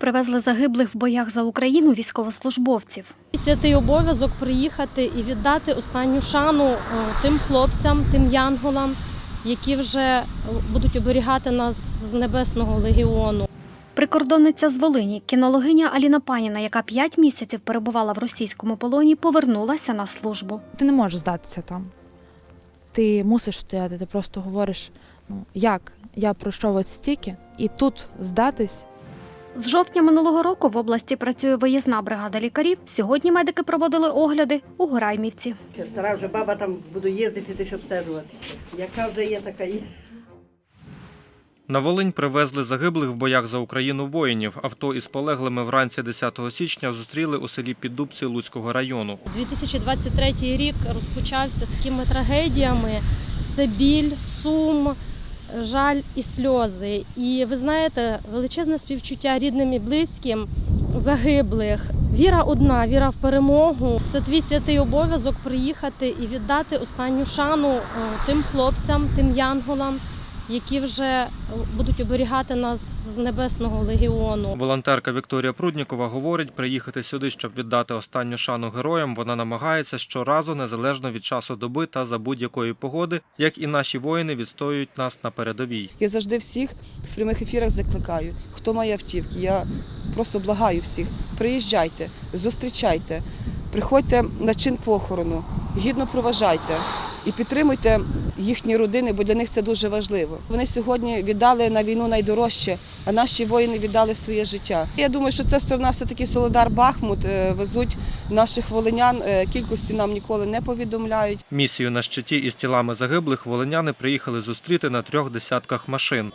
привезли загиблих в боях за Україну військовослужбовців. Святий обов'язок приїхати і віддати останню шану е, тим хлопцям, тим янголам, які вже е, будуть оберігати нас з небесного легіону. Прикордонниця з Волині, кінологиня Аліна Паніна, яка п'ять місяців перебувала в російському полоні, повернулася на службу. Ти не можеш здатися там. Ти мусиш стояти, ти просто говориш, ну як? Я пройшов от стільки, і тут здатись. З жовтня минулого року в області працює виїзна бригада лікарів. Сьогодні медики проводили огляди у Гураймівці. Ще Стара вже баба там буду їздити, десь обстежуватися. Яка вже є, така є. На Волинь привезли загиблих в боях за Україну воїнів. Авто із полеглими вранці 10 січня зустріли у селі Піддубці Луцького району. 2023 рік розпочався такими трагедіями: це біль, сум, жаль і сльози. І ви знаєте, величезне співчуття рідним і близьким загиблих. Віра одна, віра в перемогу. Це твій святий обов'язок приїхати і віддати останню шану е, тим хлопцям, тим янголам, які вже будуть оберігати нас з небесного легіону. Волонтерка Вікторія Пруднікова говорить, приїхати сюди, щоб віддати останню шану героям. Вона намагається щоразу, незалежно від часу доби та за будь-якої погоди, як і наші воїни відстоюють нас на передовій. Я завжди всіх в прямих ефірах закликаю, хто має автівки. Я просто благаю всіх. Приїжджайте, зустрічайте, приходьте на чин похорону, гідно проважайте і підтримуйте їхні родини, бо для них це дуже важливо. Вони сьогодні віддали на війну найдорожче, а наші воїни віддали своє життя. Я думаю, що ця сторона все таки Солодар Бахмут е, везуть наших волинян. Е, Кількості нам ніколи не повідомляють. Місію на щиті із тілами загиблих волиняни приїхали зустріти на трьох десятках машин.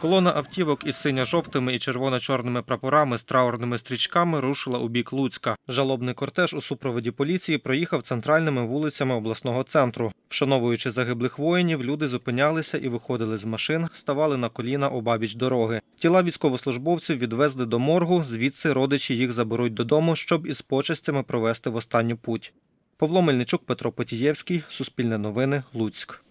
Колона автівок із синьо-жовтими і червоно-чорними прапорами з траурними стрічками рушила у бік Луцька. Жалобний кортеж у супроводі поліції проїхав центральними вулицями обласного центру. Вшановуючи загиблих воїнів, люди зупинялися і виходили з машин, ставали на коліна обабіч дороги. Тіла військовослужбовців відвезли до моргу. Звідси родичі їх заберуть додому, щоб із почестями провести в останню путь. Павло Мельничук, Петро Потієвський, Суспільне новини, Луцьк.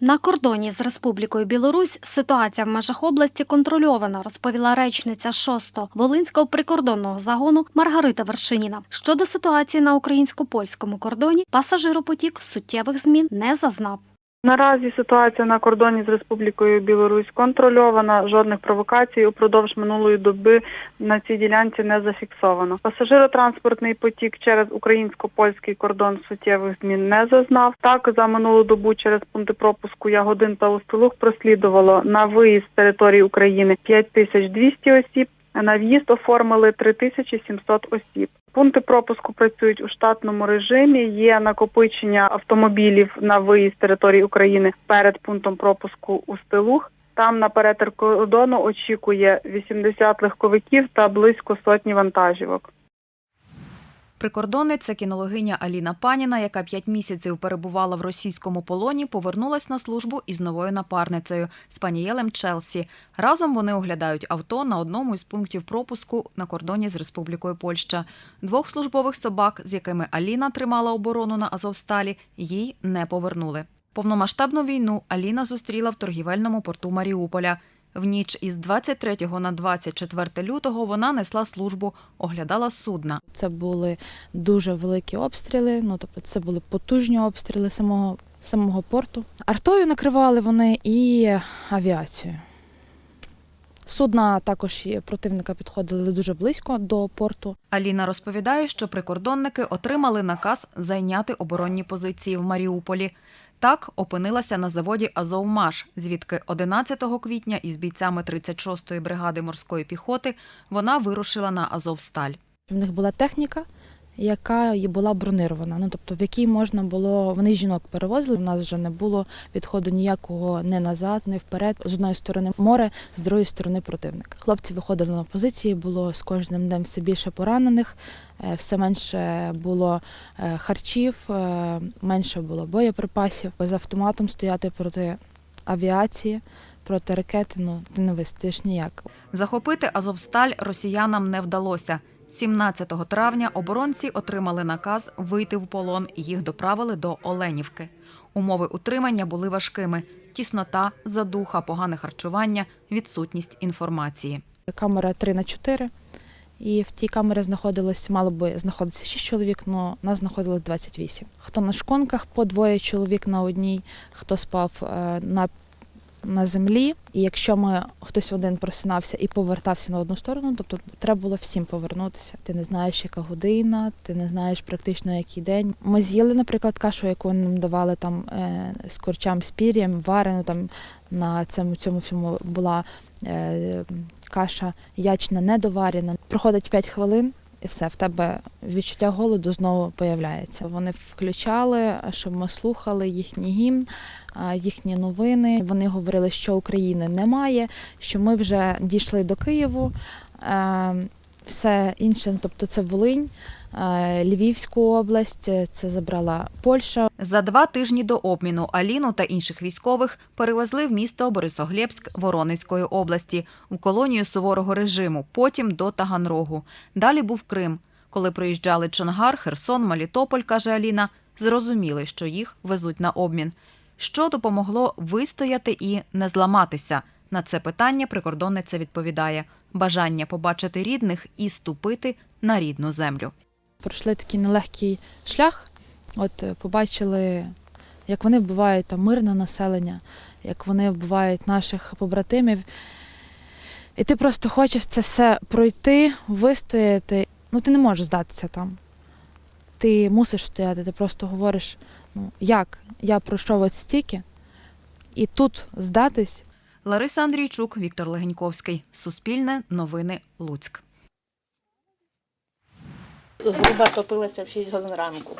На кордоні з Республікою Білорусь ситуація в межах області контрольована, розповіла речниця 6-го Волинського прикордонного загону Маргарита Вершиніна. Щодо ситуації на українсько-польському кордоні, пасажиропотік суттєвих змін не зазнав. Наразі ситуація на кордоні з Республікою Білорусь контрольована. Жодних провокацій упродовж минулої доби на цій ділянці не зафіксовано. Пасажиротранспортний потік через українсько-польський кордон суттєвих змін не зазнав. Так за минулу добу через пункти пропуску Ягодин та Устилух прослідувало на виїзд з території України 5200 осіб. На в'їзд оформили 3700 осіб. Пункти пропуску працюють у штатному режимі. Є накопичення автомобілів на виїзд території України перед пунктом пропуску у Стилух. Там на перетин кордону очікує 80 легковиків та близько сотні вантажівок. Прикордонниця кінологиня Аліна Паніна, яка п'ять місяців перебувала в російському полоні, повернулась на службу із новою напарницею Спанієлем Челсі. Разом вони оглядають авто на одному із пунктів пропуску на кордоні з Республікою Польща. Двох службових собак, з якими Аліна тримала оборону на Азовсталі, їй не повернули. Повномасштабну війну Аліна зустріла в торгівельному порту Маріуполя. В ніч із 23 на 24 лютого вона несла службу, оглядала судна. Це були дуже великі обстріли. Ну тобто, це були потужні обстріли самого самого порту. Артою накривали вони і авіацією. Судна також і противника підходили дуже близько до порту. Аліна розповідає, що прикордонники отримали наказ зайняти оборонні позиції в Маріуполі. Так опинилася на заводі Азовмаш, звідки 11 квітня із бійцями 36-ї бригади морської піхоти вона вирушила на Азовсталь. В них була техніка, яка була бронирована. Ну тобто, в якій можна було вони жінок перевозили. У нас вже не було відходу ніякого не назад, не вперед. З одної сторони море, з другої сторони противник. Хлопці виходили на позиції. Було з кожним днем все більше поранених, е, все менше було е, харчів, е, менше було боєприпасів. З автоматом стояти проти авіації, проти ракети. Ну ти не вистоїш ніяк. Захопити Азовсталь росіянам не вдалося. 17 травня оборонці отримали наказ вийти в полон їх доправили до Оленівки. Умови утримання були важкими: тіснота, задуха, погане харчування, відсутність інформації. Камера 3 на 4 і в тій камері знаходилось, мало би знаходитися 6 чоловік, але нас знаходилось 28. Хто на шконках, по двоє чоловік на одній, хто спав е, на, на землі. І якщо ми хтось один просинався і повертався на одну сторону, тобто треба було всім повернутися. Ти не знаєш, яка година, ти не знаєш практично який день. Ми з'їли, наприклад, кашу, яку нам давали там е, з корчам, з пір'ям, варену там на цьому цьому всьому була е, каша ячна недоварена. Проходить 5 хвилин. І все, в тебе відчуття голоду знову появляється. Вони включали, щоб ми слухали їхній гімн, їхні новини. Вони говорили, що України немає, що ми вже дійшли до Києву. Е, Все інше, тобто це Волинь, Львівську область, е, це забрала Польща. За два тижні до обміну Аліну та інших військових перевезли в місто Борисоглєбськ Воронезької області у колонію суворого режиму, потім до Таганрогу. Далі був Крим. Коли проїжджали Чонгар, Херсон, Мелітополь, каже Аліна, зрозуміли, що їх везуть на обмін. Що допомогло вистояти і не зламатися? На це питання прикордонниця відповідає: бажання побачити рідних і ступити на рідну землю. Пройшли такий нелегкий шлях. От е, побачили, як вони вбивають там мирне населення, як вони вбивають наших побратимів. І ти просто хочеш це все пройти, вистояти. Ну, ти не можеш здатися там. Ти мусиш стояти, ти просто говориш, ну як? Я пройшов от стільки, і тут здатись Лариса Андрійчук, Віктор Легеньковський. Суспільне новини Луцьк. Груба топилася в 6 годин ранку.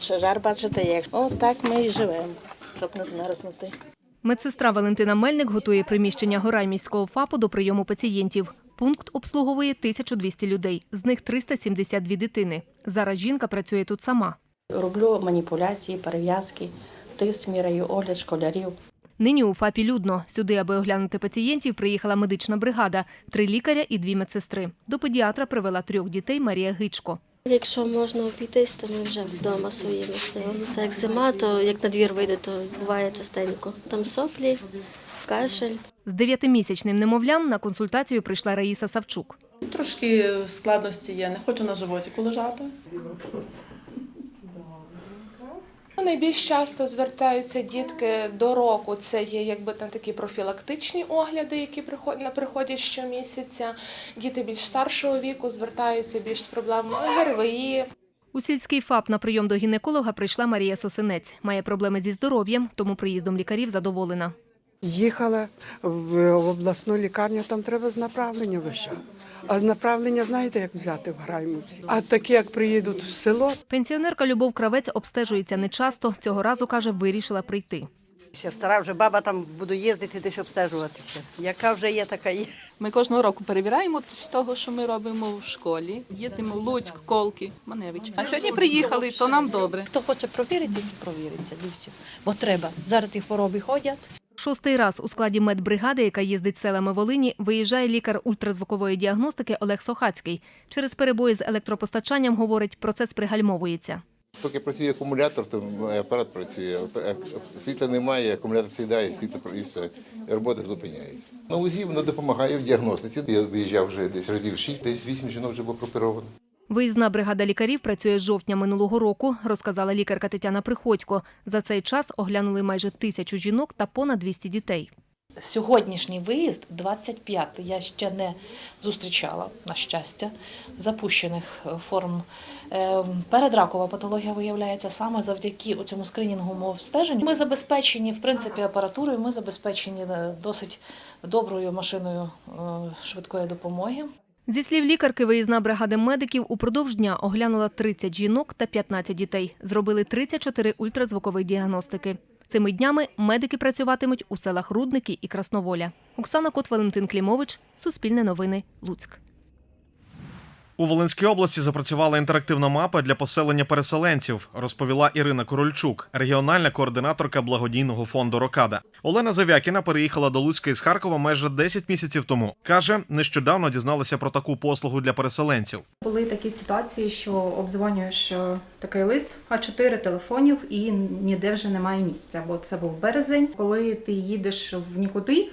Ще жар бачите як. Отак ми і живемо, щоб не змерзнути. Медсестра Валентина Мельник готує приміщення Гораймівського ФАПу до прийому пацієнтів. Пункт обслуговує 1200 людей, з них 372 дитини. Зараз жінка працює тут сама. Роблю маніпуляції, перев'язки, тиск міряю, огляд школярів. Нині у ФАПі людно. Сюди, аби оглянути пацієнтів, приїхала медична бригада, три лікаря і дві медсестри. До педіатра привела трьох дітей Марія Гичко. Якщо можна обійтись, то ми вже вдома своїми силами. Так як зима, то як на двір вийде, то буває частенько. Там соплі, кашель. З дев'ятимісячним немовлям на консультацію прийшла Раїса Савчук. Трошки складності є, не хочу на животіку лежати. Найбільш часто звертаються дітки до року. Це є якби там такі профілактичні огляди, які приходять приходять щомісяця. Діти більш старшого віку звертаються більш з проблемами ГРВІ, У сільський ФАП на прийом до гінеколога прийшла Марія Сосинець. Має проблеми зі здоров'ям, тому приїздом лікарів задоволена. Їхала в обласну лікарню, там треба з направлення вище. А з направлення знаєте, як взяти в Граймовці? А такі, як приїдуть в село, Пенсіонерка Любов Кравець обстежується нечасто. Цього разу, каже, вирішила прийти. Ще стара вже баба там буду їздити десь обстежуватися. Яка вже є, така є. Ми кожного року перевіряємо з того, що ми робимо в школі. Їздимо в Луцьк, Колки, Маневич. А сьогодні приїхали, то нам добре. Хто хоче провіритись, то провіриться. Дивіться. Бо треба. Зараз ті хвороби ходять. Шостий раз у складі медбригади, яка їздить селами Волині, виїжджає лікар ультразвукової діагностики Олег Сохацький. Через перебої з електропостачанням, говорить, процес пригальмовується. Поки працює акумулятор, то апарат працює. Світла немає, акумулятор сідає, світло і все. Робота зупиняється. На УЗІ воно допомагає в діагностиці. Я виїжджав вже десь разів 6, десь 8 жінок вже було прооперовано. Виїзна бригада лікарів працює з жовтня минулого року, розказала лікарка Тетяна Приходько. За цей час оглянули майже тисячу жінок та понад 200 дітей. Сьогоднішній виїзд 25-й. Я ще не зустрічала, на щастя, запущених е, форм. Е, Передракова патологія виявляється саме завдяки цьому скринінговому обстеженню. Ми забезпечені, в принципі, апаратурою, ми забезпечені е, досить доброю машиною швидкої допомоги. Зі слів лікарки, виїзна бригада медиків упродовж дня оглянула 30 жінок та 15 дітей. Зробили 34 ультразвукових діагностики. Цими днями медики працюватимуть у селах Рудники і Красноволя. Оксана Кот, Валентин Клімович, Суспільне новини, Луцьк. У Волинській області запрацювала інтерактивна мапа для поселення переселенців, розповіла Ірина Корольчук, регіональна координаторка благодійного фонду Рокада. Олена Завякіна переїхала до Луцька із Харкова майже 10 місяців тому. каже, нещодавно дізналася про таку послугу для переселенців. Були такі ситуації, що обдзвонюєш е, такий лист, А4 телефонів і ніде вже немає місця. Бо це був березень, коли ти їдеш в нікуди.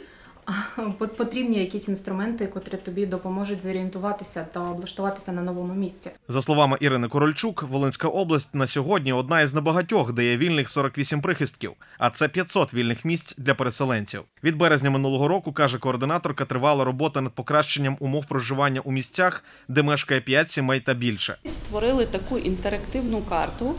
Потрібні якісь інструменти, котрі тобі допоможуть зорієнтуватися та облаштуватися на новому місці. За словами Ірини Корольчук, Волинська область на сьогодні одна із небагатьох, де є вільних 48 прихистків, а це 500 вільних місць для переселенців. Від березня минулого року каже координаторка, тривала робота над покращенням умов проживання у місцях, де мешкає 5 сімей та більше. Створили таку інтерактивну карту,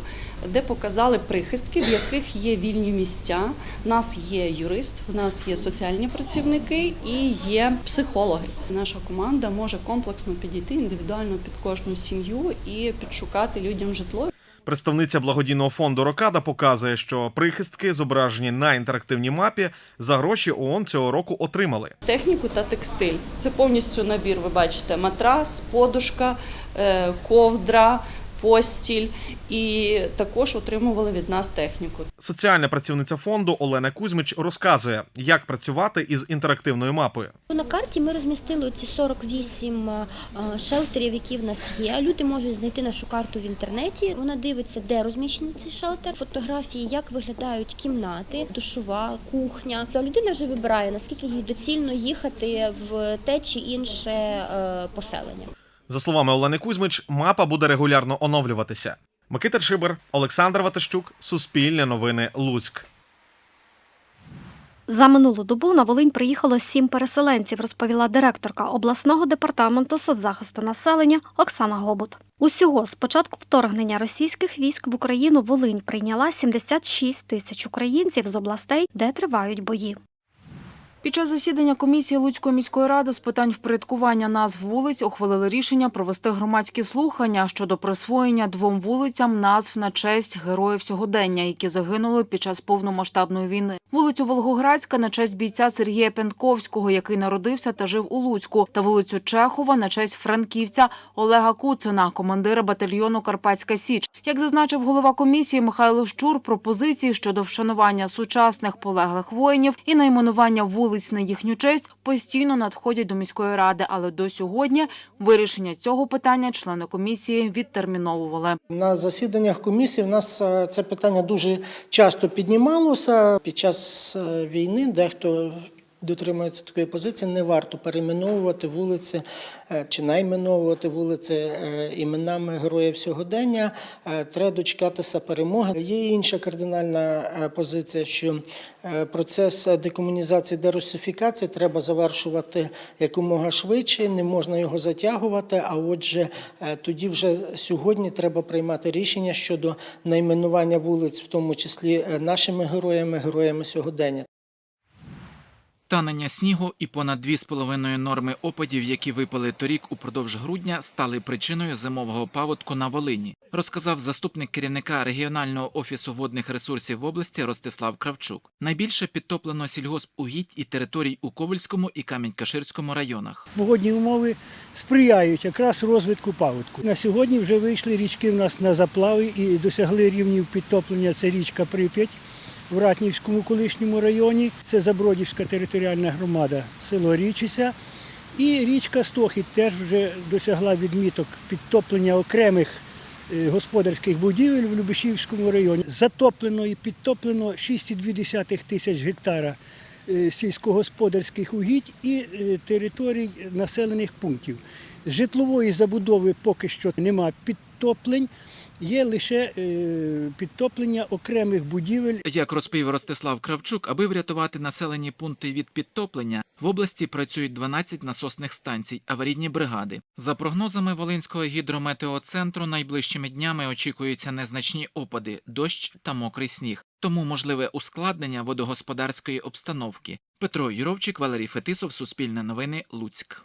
де показали прихистки, в яких є вільні місця. У нас є юрист, у нас є соціальні працівники і є психологи. Наша команда може комплексно підійти індивідуально під кожну сім'ю і підшукати людям житло. Представниця благодійного фонду Рокада показує, що прихистки, зображені на інтерактивній мапі, за гроші ООН цього року отримали. Техніку та текстиль. Це повністю набір. Ви бачите, матрас, подушка, е, ковдра, постіль. І також отримували від нас техніку. Соціальна працівниця фонду Олена Кузьмич розказує, як працювати із інтерактивною мапою. На карті ми розмістили ці 48 е, шелтерів, які в нас є. Люди можуть знайти нашу карту в інтернеті. Вона дивиться, де розміщений цей шелтер, фотографії, як виглядають кімнати, душова, кухня. То людина вже вибирає, наскільки їй доцільно їхати в те чи інше е, поселення. За словами Олени Кузьмич, мапа буде регулярно оновлюватися. Микита Шибер, Олександр Ватащук, Суспільне новини, Луцьк. За минулу добу на Волинь приїхало сім переселенців, розповіла директорка обласного департаменту соцзахисту населення Оксана Гобут. Усього з початку вторгнення російських військ в Україну Волинь прийняла 76 тисяч українців з областей, де тривають бої. Під час засідання комісії Луцької міської ради з питань впорядкування назв вулиць ухвалили рішення провести громадські слухання щодо присвоєння двом вулицям назв на честь героїв сьогодення, які загинули під час повномасштабної війни. Вулицю Волгоградська на честь бійця Сергія Пентковського, який народився та жив у Луцьку, та вулицю Чехова на честь франківця Олега Куцина, командира батальйону Карпатська Січ. Як зазначив голова комісії Михайло Щур, пропозиції щодо вшанування сучасних полеглих воїнів і найменування вулиць на їхню честь постійно надходять до міської ради, але до сьогодні вирішення цього питання члени комісії відтерміновували. На засіданнях комісії в нас е, це питання дуже часто піднімалося. Під час е, війни дехто дотримується такої позиції, не варто перейменовувати вулиці е, чи найменовувати вулиці е, іменами героїв сьогодення. Е, Треба дочекатися перемоги. Є інша кардинальна позиція, що процес декомунізації, дерусифікації треба завершувати якомога швидше, не можна його затягувати. А отже, тоді вже сьогодні треба приймати рішення щодо найменування вулиць, в тому числі нашими героями, героями сьогодення. Танення снігу і понад 2,5 норми опадів, які випали торік упродовж грудня, стали причиною зимового паводку на Волині, розказав заступник керівника регіонального офісу водних ресурсів в області Ростислав Кравчук. Найбільше підтоплено сільгоспугідь і територій у Ковальському і Камінь-Каширському районах. Погодні умови сприяють якраз розвитку паводку. На сьогодні вже вийшли річки в нас на заплави і досягли рівнів підтоплення. Це річка Прип'ять в Ратнівському колишньому районі. Це Забродівська територіальна громада, село Річися. І річка Стохід теж вже досягла відміток підтоплення окремих е, господарських будівель в Любешівському районі. Затоплено і підтоплено 6,2 тисяч гектара е, сільськогосподарських угідь і е, територій населених пунктів. Житлової забудови поки що нема підтоплень, є лише е, підтоплення окремих будівель. Як розповів Ростислав Кравчук, аби врятувати населені пункти від підтоплення, в області працюють 12 насосних станцій, аварійні бригади. За прогнозами Волинського гідрометеоцентру, найближчими днями очікуються незначні опади, дощ та мокрий сніг. Тому можливе ускладнення водогосподарської обстановки. Петро Юровчик, Валерій Фетисов, Суспільне новини, Луцьк.